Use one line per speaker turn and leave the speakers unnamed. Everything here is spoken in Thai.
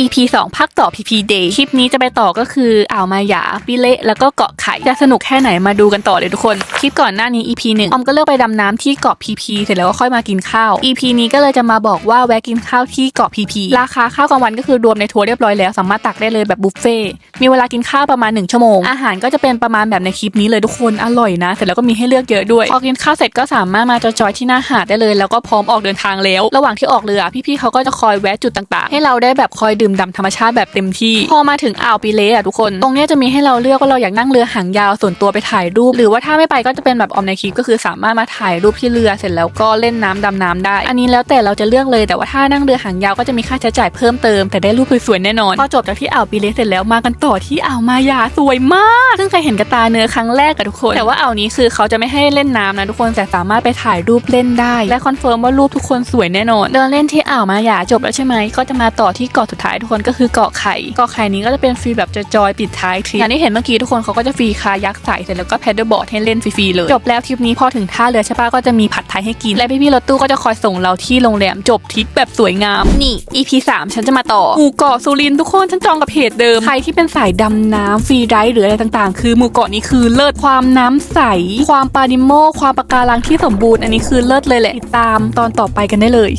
EP 2ภาคต่อ PP Day คลิปนี้จะไปต่อก็คืออ่าวมาหยาปิเละแล้วก็เกาะไข่จะสนุกแค่ไหนมาดูกันต่อเลยทุกคน คลิปก่อนหน้านี้ EP 1ออมก็เลือกไปดำน้ำที่เกาะ PP เสร็จแล้วก็ค่อยมากินข้าว EP นี้ก็เลยจะมาบอกว่าแวะกินข้าวที่เกาะ PP ราคาข้าวกลางวันก็คือรวมในทัวร์เรียบร้อยแล้วสามารถตักได้เลยแบบบุฟเฟ่มีเวลากินข้าวประมาณ 1 ชั่วโมง อาหารก็จะเป็นประมาณแบบในคลิปนี้เลยทุกคนอร่อยนะ เสร็จแล้วก็มีให้เลือกเยอะด้วยพอกินข้าวเสร็จก็สามารถมาจอยที่หน้าหาดได้เลย แล้วก็พร้อมออกเดินทางแล้ว ระหว่างที่ออกเรือพี่ๆเขาก็จะคอยแวะจุดต่างๆ ให้เราได้แบบคอยดื่มด่ำธรรมชาติแบบเต็มที่ พอมาถึงอ่าวปิเละอะทุกคน ตรงนี้จะมีให้เราเลือกว่าเราอยากนั่งเรือหางยาวส่วนตัวไปถ่ายรูป หรือว่าถ้าไม่ไปก็จะเป็นแบบออมในคลิปก็คือสามารถมาถ่ายรูปที่เรือเสร็จแล้วก็เล่นน้ำดำน้ำได้ อันนี้แล้วแต่เราจะเลือกเลย แต่ว่าถ้านั่งเรือหางยาวก็จะมีค่าใช้จ่ายเพิ่มเติม แต่ได้รูปสวยๆแน่นอน พอจบจากที่อ่าวปิเละเสร็จแล้วมากันต่อที่อ่าวมายาสวยมาก ซึ่งเคยเห็นกระตาเนื้อครั้งแรกกับทุกคน แต่ว่าอ่าวนี้คือเขาจะไม่ให้เล่นน้ำนะทุกคนแต่สามารถไปถ่ายรูปเล่นได้ และคอนเฟิร์มว่ารูปทุกคนสวยแน่นอน เดินเล่นที่อ่าวมายาจบแล้วใช่ไหมก็จะมาต่อที่เกาะสุดท้ายทุกคนก็คือเกาะไข่เกาะไข่นี้ก็จะเป็นฟรีแบบจอยๆปิดท้ายทริปอย่างที่เห็นเมื่อกี้ทุกคนเขาก็จะฟรีคายักใส่เสร็จแล้วก็แพดเดิลบอร์ดให้เล่นฟรีๆเลยจบแล้วทริปนี้พอถึงท่าเรือใช่ปะก็จะมีผัดไทยให้กินและพี่ๆรถตู้ก็จะคอยส่งเราที่โรงแรมจบทริปแบบสวยงามนี่ EP 3ฉันจะมาต่อหมู่เกาะสุรินทุกคนฉันจองกับเพจเดิมใครที่เป็นสายดำน้ำฟรีไรด์หรืออะไรต่างๆ คือหมู่เกาะนี้คือเลิศความน้ำใส ความปาดิโมความปะการังที่สมบูรณ์อันนี้คือเลิศเลยแหละติดตามตอนต่อไปกันได้เลย